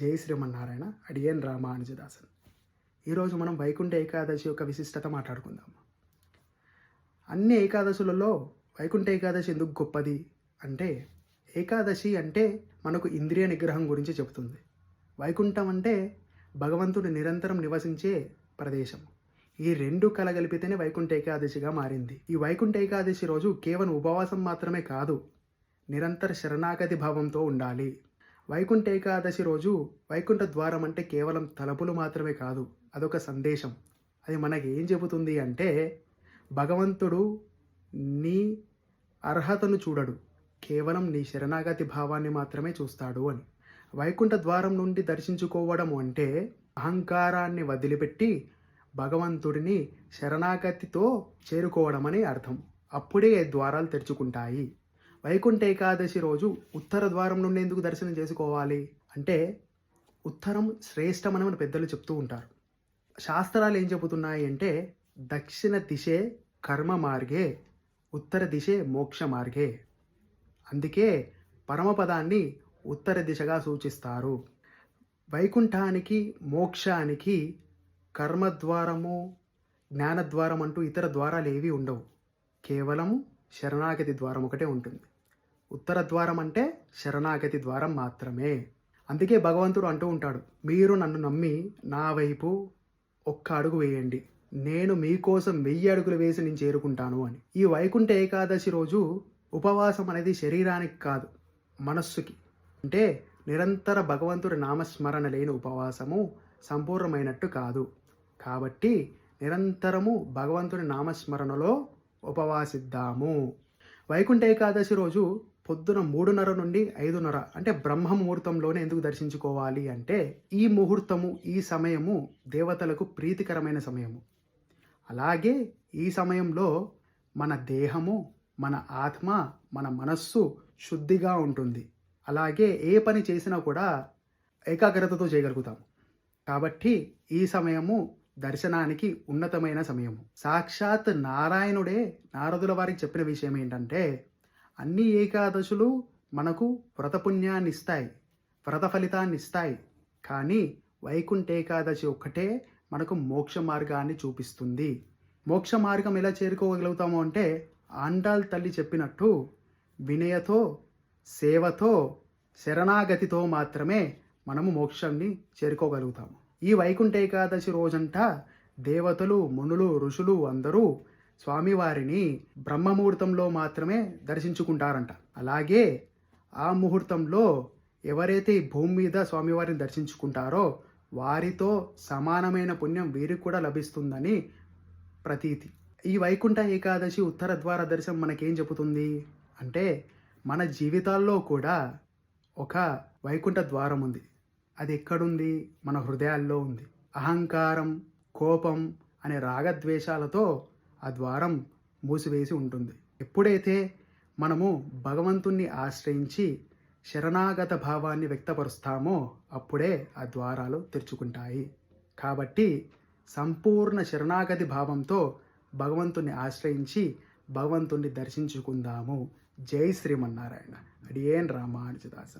జై శ్రీమన్నారాయణ అడియన్ రామానుజదాసన్ ఈరోజు మనం వైకుంఠ ఏకాదశి యొక్క విశిష్టత మాట్లాడుకుందాం. అన్ని ఏకాదశులలో వైకుంఠ ఏకాదశి ఎందుకు గొప్పది అంటే ఏకాదశి అంటే మనకు ఇంద్రియ నిగ్రహం గురించి చెబుతుంది. వైకుంఠం అంటే భగవంతుడు నిరంతరం నివసించే ప్రదేశం. ఈ రెండు కలగలిపితేనే వైకుంఠ ఏకాదశిగా మారింది. ఈ వైకుంఠ ఏకాదశి రోజు కేవలం ఉపవాసం మాత్రమే కాదు నిరంతర శరణాగతి భావంతో ఉండాలి. వైకుంఠ ఏకాదశి రోజు వైకుంఠ ద్వారం అంటే కేవలం తలుపులు మాత్రమే కాదు అదొక సందేశం. అది మనకి ఏం చెబుతుంది అంటే భగవంతుడు నీ అర్హతను చూడడు కేవలం నీ శరణాగతి భావాన్ని మాత్రమే చూస్తాడు అని. వైకుంఠ ద్వారం నుండి దర్శించుకోవడం అంటే అహంకారాన్ని వదిలిపెట్టి భగవంతుడిని శరణాగతితో చేరుకోవడం అని అర్థం. అప్పుడే ద్వారాలు తెరుచుకుంటాయి. వైకుంఠ ఏకాదశి రోజు ఉత్తర ద్వారం నుండి ఎందుకు దర్శనం చేసుకోవాలి? అంటే ఉత్తరం శ్రేష్టమని మన పెద్దలు చెప్తూ ఉంటారు. శాస్త్రాలు ఏం చెబుతున్నాయి అంటే దక్షిణ దిశే కర్మ మార్గే ఉత్తర దిశే మోక్ష మార్గే. అందుకే పరమపదాన్ని ఉత్తర దిశగా సూచిస్తారు. వైకుంఠానికి మోక్షానికి కర్మద్వారము జ్ఞానద్వారం అంటూ ఇతర ద్వారాలు ఏవి ఉండవు. కేవలం శరణాగతి ద్వారం ఒకటే ఉంటుంది. ఉత్తర ద్వారం అంటే శరణాగతి ద్వారం మాత్రమే. అందుకే భగవంతుడు అంటూ ఉంటాడు మీరు నన్ను నమ్మి నా వైపు ఒక్క అడుగు వేయండి. నేను మీకోసం వెయ్యి అడుగులు వేసి నేను చేరుకుంటాను అని. ఈ వైకుంఠ ఏకాదశి రోజు ఉపవాసం అనేది శరీరానికి కాదు మనస్సుకి. అంటే నిరంతర భగవంతుడి నామస్మరణ లేని ఉపవాసము సంపూర్ణమైనట్టు కాదు. కాబట్టి నిరంతరము భగవంతుడి నామస్మరణలో ఉపవాసిద్దాము. వైకుంఠ ఏకాదశి రోజు పొద్దున మూడున్నర నుండి ఐదున్నర అంటే బ్రహ్మ ముహూర్తంలోనే ఎందుకు దర్శించుకోవాలి అంటే ఈ ముహూర్తము ఈ సమయము దేవతలకు ప్రీతికరమైన సమయము. అలాగే ఈ సమయంలో మన దేహము మన ఆత్మ మన మనస్సు శుద్ధిగా ఉంటుంది. అలాగే ఏ పని చేసినా కూడా ఏకాగ్రతతో చేయగలుగుతాము. కాబట్టి ఈ సమయము దర్శనానికి ఉన్నతమైన సమయము సాక్షాత్ నారాయణుడే నారదుల వారికి చెప్పిన విషయం ఏంటంటే అన్ని ఏకాదశులు మనకు వ్రతపుణ్యాన్ని ఇస్తాయి వ్రత ఫలితాన్ని ఇస్తాయి. కానీ వైకుంఠ ఏకాదశి ఒక్కటే మనకు మోక్ష మార్గాన్ని చూపిస్తుంది. మోక్ష మార్గం ఎలా చేరుకోగలుగుతాము అంటే ఆండాల్ తల్లి చెప్పినట్టు వినయతో సేవతో శరణాగతితో మాత్రమే మనము మోక్షాన్ని చేరుకోగలుగుతాము. ఈ వైకుంఠ ఏకాదశి రోజంట దేవతలు మునులు ఋషులు అందరూ స్వామివారిని బ్రహ్మముహూర్తంలో మాత్రమే దర్శించుకుంటారంట. అలాగే ఆ ముహూర్తంలో ఎవరైతే ఈ భూమి మీద స్వామివారిని దర్శించుకుంటారో వారితో సమానమైన పుణ్యం వీరికి కూడా లభిస్తుందని ప్రతీతి. ఈ వైకుంఠ ఏకాదశి ఉత్తర ద్వార దర్శనం మనకేం చెబుతుంది? అంటే మన జీవితాల్లో కూడా ఒక వైకుంఠ ద్వారం ఉంది. అది ఎక్కడుంది? మన హృదయాల్లో ఉంది. అహంకారం కోపం అనే రాగద్వేషాలతో ఆ ద్వారం మూసివేసి ఉంటుంది. ఎప్పుడైతే మనము భగవంతుణ్ణి ఆశ్రయించి శరణాగత భావాన్ని వ్యక్తపరుస్తామో అప్పుడే ఆ ద్వారాలు తెరుచుకుంటాయి. కాబట్టి సంపూర్ణ శరణాగతి భావంతో భగవంతుణ్ణి ఆశ్రయించి భగవంతుణ్ణి దర్శించుకుందాము. జై శ్రీమన్నారాయణ. అడియేన్ రామానుజదాసన్.